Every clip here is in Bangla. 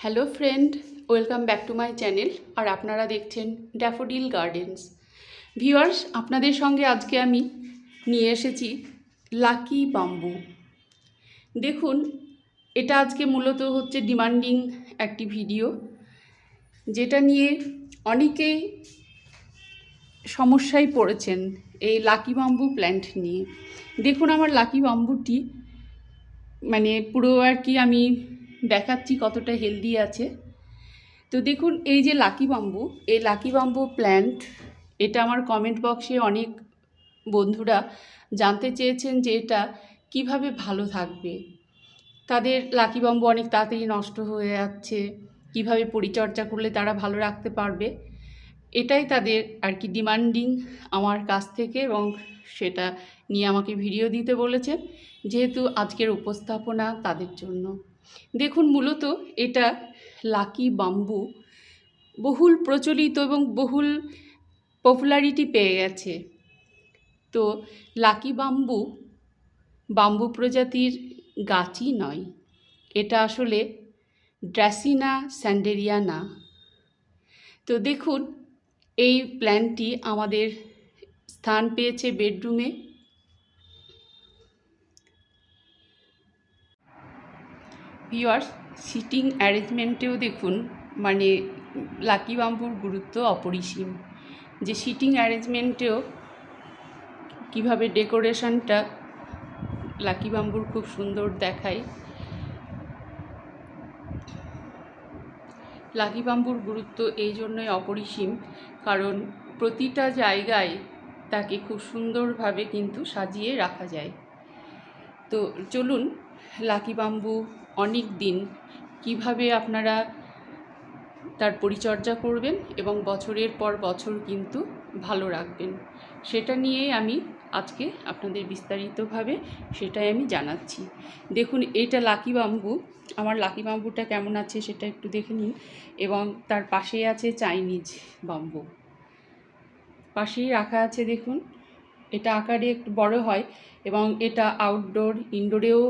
Hello friend, welcome back to my channel আর আপনারা দেখছেন ড্যাফোডিল গার্ডেন্স। ভিউয়ার্স, আপনাদের সঙ্গে আজকে আমি নিয়ে এসেছি লাকি বাম্বু। দেখুন, এটা আজকে মূলত হচ্ছে ডিমান্ডিং একটি ভিডিও, যেটা নিয়ে অনেকেই সমস্যায় পড়েছেন এই লাকি বাম্বু প্ল্যান্ট নিয়ে। দেখুন, আমার লাকি বাম্বুটি মানে পুরো আর কি আমি দেখাচ্ছি কতটা হেলদি আছে। তো দেখুন, এই যে লাকি বাম্বু এই লাকি বাম্বু প্ল্যান্ট এটা আমার কমেন্ট বক্সে অনেক বন্ধুরা জানতে চেয়েছেন যে এটা কীভাবে ভালো থাকবে। তাদের লাকি বাম্বু অনেক তাড়াতাড়ি নষ্ট হয়ে যাচ্ছে, কীভাবে পরিচর্যা করলে তারা ভালো রাখতে পারবে, এটাই তাদের আর কি ডিমান্ডিং আমার কাছ থেকে এবং সেটা নিয়ে আমাকে ভিডিও দিতে বলেছেন, যেহেতু আজকের উপস্থাপনা তাদের জন্য। দেখুন, মূলত এটা লাকি বাম্বু। বহুল প্রচলিত এবং বহুল পপুলারিটি পেয়ে গেছে। তো লাকি বাম্বু বাম্বু প্রজাতির গাছই নয়। এটা আসলে ড্রাসিনা স্যান্ডেরিয়ানা। তো দেখুন, এই প্ল্যানটি আমাদের স্থান পেয়েছে বেডরুমে। ভিওয়ার্স সিটিং অ্যারেঞ্জমেন্টেও দেখুন মানে লাকি বাম্বুর গুরুত্ব অপরিসীম। যে সিটিং অ্যারেঞ্জমেন্টেও কীভাবে ডেকোরেশনটা লাকি বাম্বুর খুব সুন্দর দেখায়। লাকি বাম্বুর গুরুত্ব এই জন্যই অপরিসীম, কারণ প্রতিটা জায়গায় তাকে খুব সুন্দরভাবে কিন্তু সাজিয়ে রাখা যায়। তো চলুন, লাকি বাম্বু অনেক দিন কীভাবে আপনারা তার পরিচর্যা করবেন এবং বছরের পর বছর কিন্তু ভালো রাখবেন, সেটা নিয়েই আমি আজকে আপনাদের বিস্তারিতভাবে সেটাই আমি জানাচ্ছি। দেখুন এইটা লাকি বাম্বু, আমার লাকি বাম্বুটা কেমন আছে সেটা একটু দেখে নিন, এবং তার পাশেই আছে চাইনিজ বাম্বু। পাশেই রাখা আছে, দেখুন, এটা আকারে একটু বড় হয়, এবং এটা আউটডোর ইনডোরেও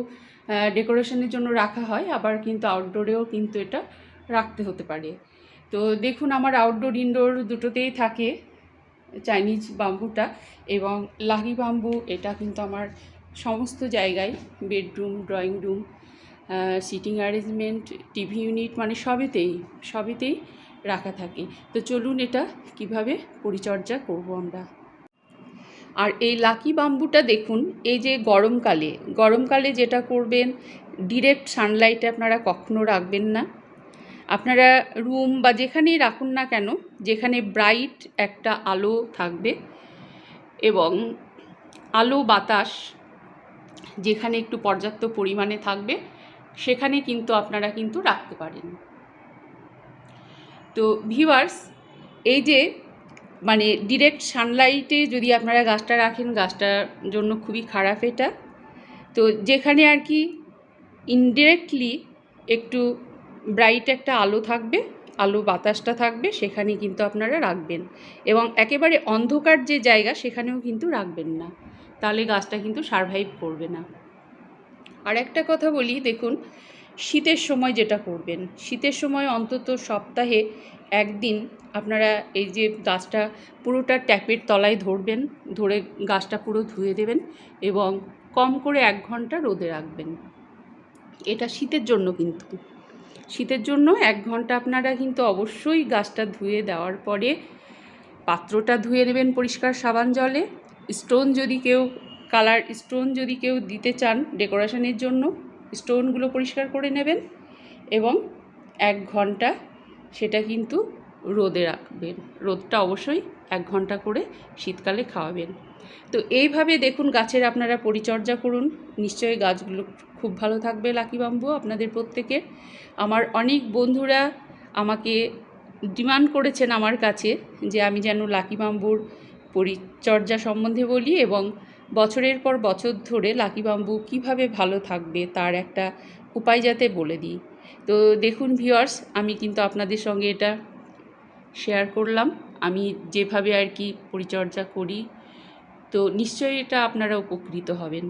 ডেকোরেশনের জন্য রাখা হয়, আবার কিন্তু আউটডোরেও কিন্তু এটা রাখতে হতে পারে। তো দেখুন, আমার আউটডোর ইনডোর দুটোতেই থাকে চাইনিজ বাম্বুটা এবং লাহি বাম্বু এটা কিন্তু আমার সমস্ত জায়গায় bedroom drawing room sitting arrangement TV unit মানে সবেতেই সবেতেই রাখা থাকে। তো চলুন এটা কীভাবে পরিচর্যা করব আমরা। আর এই লাকি বাম্বুটা দেখুন, এই যে গরমকালে গরমকালে যেটা করবেন ডিরেক্ট সানলাইটে আপনারা কখনো রাখবেন না। আপনারা রুম বা যেখানেই রাখুন না কেন, যেখানে ব্রাইট একটা আলো থাকবে এবং আলো বাতাস যেখানে একটু পর্যাপ্ত পরিমাণে থাকবে, সেখানে কিন্তু আপনারা কিন্তু রাখতে পারেন। তো ভিউয়ার্স এই যে মানে ডিরেক্ট সানলাইটে যদি আপনারা গাছটা রাখেন, গাছটার জন্য খুবই খারাপ এটা। তো যেখানে আর কি ইনডিরেক্টলি একটু ব্রাইট একটা আলো থাকবে, আলো বাতাসটা থাকবে সেখানে কিন্তু আপনারা রাখবেন। এবং একেবারে অন্ধকার যে জায়গা, সেখানেও কিন্তু রাখবেন না। তাহলে গাছটা কিন্তু সারভাইভ করবে না। আর একটা কথা বলি, দেখুন শীতের সময় যেটা করবেন, শীতের সময় অন্তত সপ্তাহে একদিন আপনারা এই যে গাছটা পুরোটা ট্যাপের তলায় ধরবেন, ধরে গাছটা পুরো ধুয়ে দেবেন এবং কম করে এক ঘণ্টা রোদে রাখবেন। এটা শীতের জন্য কিন্তু। শীতের জন্য এক ঘণ্টা আপনারা কিন্তু অবশ্যই গাছটা ধুয়ে দেওয়ার পরে পাত্রটা ধুয়ে নেবেন পরিষ্কার সাবান জলে। স্টোন যদি কেউ, কালার স্টোন যদি কেউ দিতে চান ডেকোরেশনের জন্য স্টোনগুলো পরিষ্কার করে নেবেন এবং এক ঘণ্টা সেটা কিন্তু রোদে রাখবেন। রোদটা অবশ্যই এক ঘণ্টা করে শীতকালে খাওয়াবেন। তো এইভাবে দেখুন গাছের আপনারা পরিচর্যা করুন। নিশ্চয়ই গাছগুলো খুব ভালো থাকবে লাকি বাম্বু আপনাদের প্রত্যেকের। আমার অনেক বন্ধুরা আমাকে ডিমান্ড করেছেন আমার কাছে যে আমি যেন লাকি বাম্বুর পরিচর্যা সম্বন্ধে বলি এবং বছরের পর বছর ধরে লাকি বাম্বু কীভাবে ভালো থাকবে তার একটা উপায় যাতে বলে দিই। তো দেখুন ভিউয়ার্স, আমি কিন্তু আপনাদের সঙ্গে এটা শেয়ার করলাম। আমি যেভাবে আর কি পরিচর্যা করি, তো নিশ্চয়ই এটা আপনারা উপকৃত হবেন।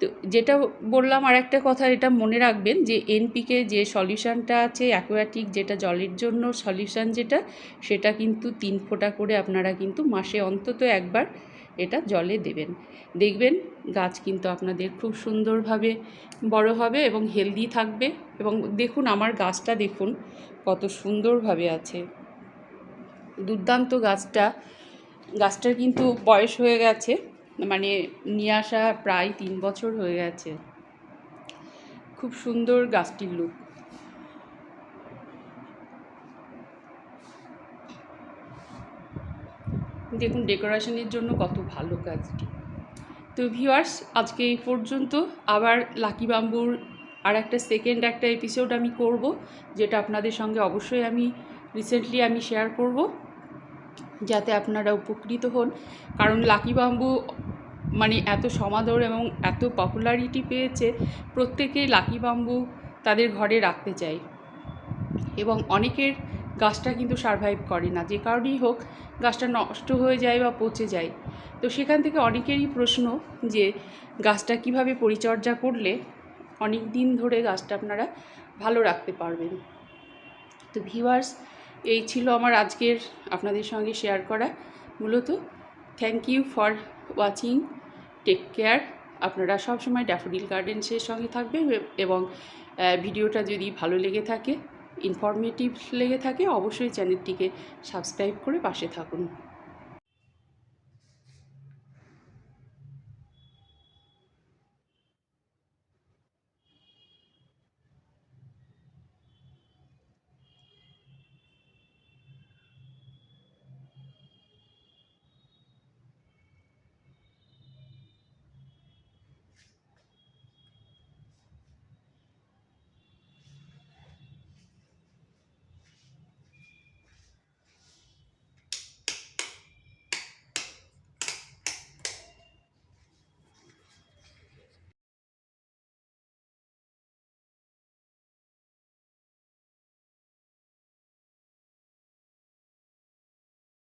তো যেটা বললাম আর একটা কথা, এটা মনে রাখবেন যে এনপিকে যে সলিউশনটা আছে, অ্যাকোয়াটিক যেটা জলের জন্য সলিউশন যেটা, সেটা কিন্তু তিন ফোঁটা করে আপনারা কিন্তু মাসে অন্তত একবার এটা জলে দেবেন। দেখবেন গাছ কিন্তু আপনাদের খুব সুন্দরভাবে বড় হবে এবং হেলদি থাকবে এবং দেখুন আমার গাছটা দেখুন কত সুন্দরভাবে আছে। দুর্দান্ত গাছটা, গাছটার কিন্তু বয়স হয়ে গেছে মানে নিয়ে আসা প্রায় তিন বছর হয়ে গেছে। খুব সুন্দর গাছটির লুক দেখুন ডেকোরেশনের জন্য কত ভালো কাজটি। তো ভিউয়ার্স আজকে এই পর্যন্ত। আবার লাকি বাম্বুর আর একটা সেকেন্ড একটা এপিসোড আমি করব, যেটা আপনাদের সঙ্গে অবশ্যই আমি রিসেন্টলি আমি শেয়ার করব, যাতে আপনারা উপকৃত হন। কারণ লাকি বাম্বু মানে এত সমাদর এবং এত পপুলারিটি পেয়েছে প্রত্যেকেই লাকি বাম্বু তাদের ঘরে রাখতে চায়। এবং অনেকের গাছটা কিন্তু সারভাইভ করে না। যে কারণেই হোক, গাছটা নষ্ট হয়ে যায় বা পচে যায়। তো সেখান থেকে অনেকেরই প্রশ্ন যে, গাছটা কীভাবে পরিচর্যা করলে অনেক দিন ধরে গাছটা আপনারা ভালো রাখতে পারবেন? তো ভিউয়ার্স এই ছিল আমার আজকের আপনাদের সঙ্গে শেয়ার করা। মূলত thank you for watching take care আপনারা সবসময় ড্যাফোডিল গার্ডেন্সের সঙ্গে থাকবেন এবং ভিডিওটা যদি ভালো লেগে থাকে ইনফরমেটিভ লেগে থাকে অবশ্যই চ্যানেলটিকে সাবস্ক্রাইব করে পাশে থাকুন।